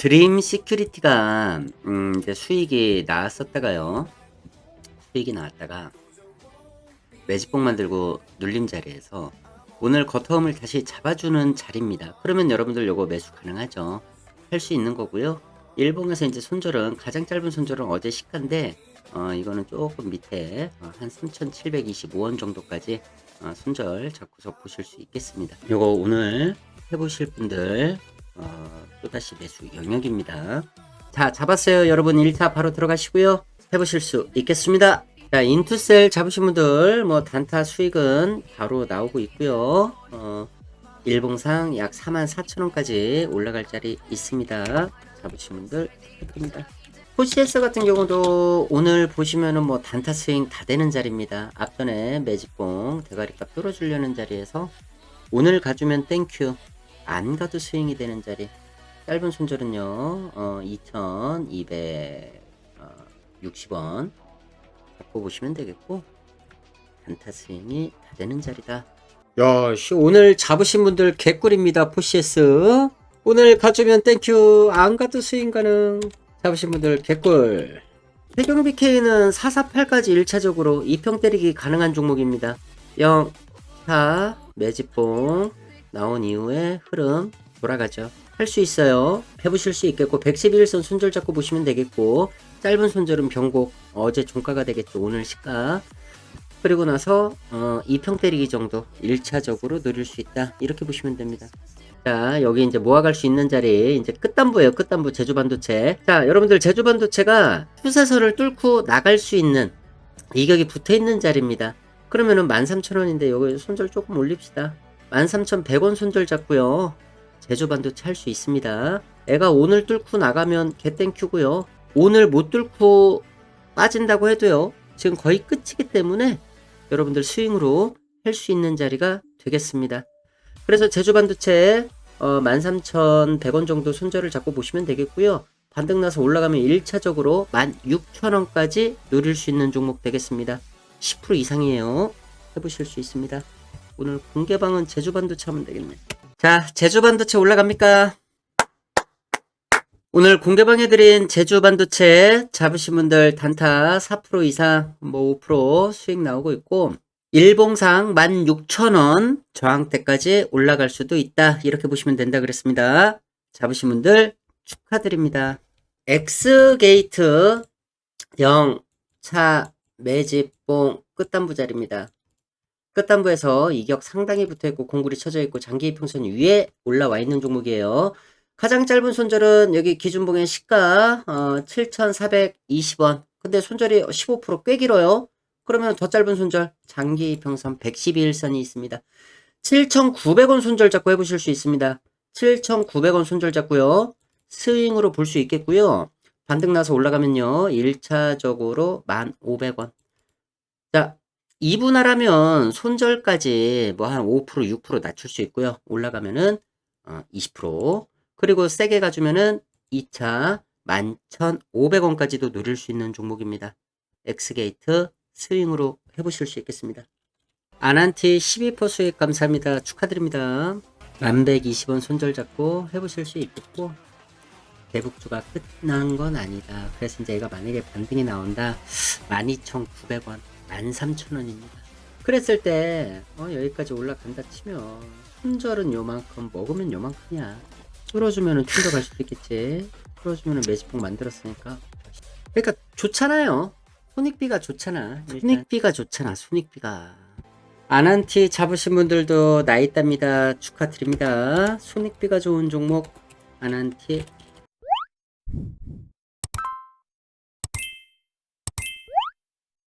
드림 시큐리티가 음, 이제 수익이 나왔었다가요. 수익이 나왔다가 매직봉 만들고 눌림 자리에서 오늘 겉텀을 다시 잡아주는 자리입니다. 그러면 여러분들 요거 매수 가능하죠. 할 수 있는 거고요. 일봉에서 이제 손절은 가장 짧은 손절은 어제 시가인데 어, 이거는 조금 밑에 어, 한 3,725원 정도까지 어, 손절 잡고서 보실 수 있겠습니다. 요거 오늘 해보실 분들 어, 또다시 매수 영역입니다. 자, 잡았어요. 여러분 1차 바로 들어가시고요. 해보실 수 있겠습니다. 자, 인투셀 잡으신 분들 뭐 단타 수익은 바로 나오고 있고요. 어, 일봉상 약 44,000원까지 올라갈 자리 있습니다. 잡으신 분들 축하드립니다. 포시에스 같은 경우도 오늘 보시면은 뭐 단타 스윙 다 되는 자리입니다. 앞전에 매직봉 대가리값 뚫어주려는 자리에서 오늘 가주면 땡큐 안 가도 스윙이 되는 자리 짧은 손절은요 어, 2260원 잡고 보시면 되겠고 단타 스윙이 다 되는 자리다 야, 씨, 오늘 잡으신 분들 개꿀입니다. 포시에스. 오늘 가주면 땡큐. 안 가도 스윙 가능. 잡으신 분들 개꿀. 태경 BK는 448까지 1차적으로 2평 때리기 가능한 종목입니다. 0, 4, 매집봉 나온 이후에 흐름 돌아가죠. 할 수 있어요. 해보실 수 있겠고 111선 손절 잡고 보시면 되겠고 짧은 손절은 변곡 어제 종가가 되겠죠. 오늘 시가. 그리고 나서 어, 2평 때리기 정도 1차적으로 누릴 수 있다. 이렇게 보시면 됩니다. 자 여기 이제 모아갈 수 있는 자리 이제 끝단부예요. 끝단부 제주반도체. 자 여러분들 제주반도체가 투사선을 뚫고 나갈 수 있는 이격이 붙어있는 자리입니다. 그러면은 13,000원인데 여기 손절 조금 올립시다 13,100원 손절 잡고요 제주반도체 할 수 있습니다 애가 오늘 뚫고 나가면 개땡큐고요 오늘 못 뚫고 빠진다고 해도요 지금 거의 끝이기 때문에 여러분들 스윙으로 할 수 있는 자리가 되겠습니다. 그래서 제주반도체 어, 13,100원 정도 손절을 잡고 보시면 되겠고요. 반등 나서 올라가면 1차적으로 16,000원까지 누릴 수 있는 종목 되겠습니다. 10% 이상이에요. 해보실 수 있습니다. 오늘 공개방은 제주반도체 하면 되겠네. 자, 제주반도체 올라갑니까? 오늘 공개방해드린 제주반도체 잡으신 분들 단타 4% 이상 뭐 5% 수익 나오고 있고 일봉상 16,000원 저항대까지 올라갈 수도 있다 이렇게 보시면 된다 그랬습니다 잡으신 분들 축하드립니다 X게이트 0차 매집봉 끝단부 자리입니다 끝단부에서 이격 상당히 붙어있고 공굴이 쳐져 있고 장기 이평선 위에 올라와 있는 종목이에요 가장 짧은 손절은 여기 기준봉의 시가 어, 7,420원. 근데 손절이 15%꽤 길어요. 그러면 더 짧은 손절 장기 평선 112일선이 있습니다. 7,900원 손절 잡고 해보실 수 있습니다. 7,900원 손절 잡고요. 스윙으로 볼 수 있겠고요. 반등 나서 올라가면요. 1차적으로 1,500원. 자, 2분할하면 손절까지 뭐 한 5% 6% 낮출 수 있고요. 올라가면은 어, 20% 그리고 세게 가주면은 2차 11,500원까지도 누릴 수 있는 종목입니다. 엑스게이트 스윙으로 해보실 수 있겠습니다. 아난티 12% 수익 감사합니다. 축하드립니다. 1120원 손절 잡고 해보실 수 있겠고 대북주가 끝난 건 아니다. 그래서 이제 얘가 만약에 반등이 나온다 12,900원 13,000원입니다. 그랬을 때 어, 여기까지 올라간다 치면 손절은 요만큼 먹으면 요만큼이야. 뚫어주면은 튕겨 갈 수도 있겠지. 뚫어주면은 매직봉 만들었으니까. 그러니까 좋잖아요. 손익비가 좋잖아. 손익비가 좋잖아. 손익비가. 아난티 잡으신 분들도 나 있답니다. 축하드립니다. 손익비가 좋은 종목 아난티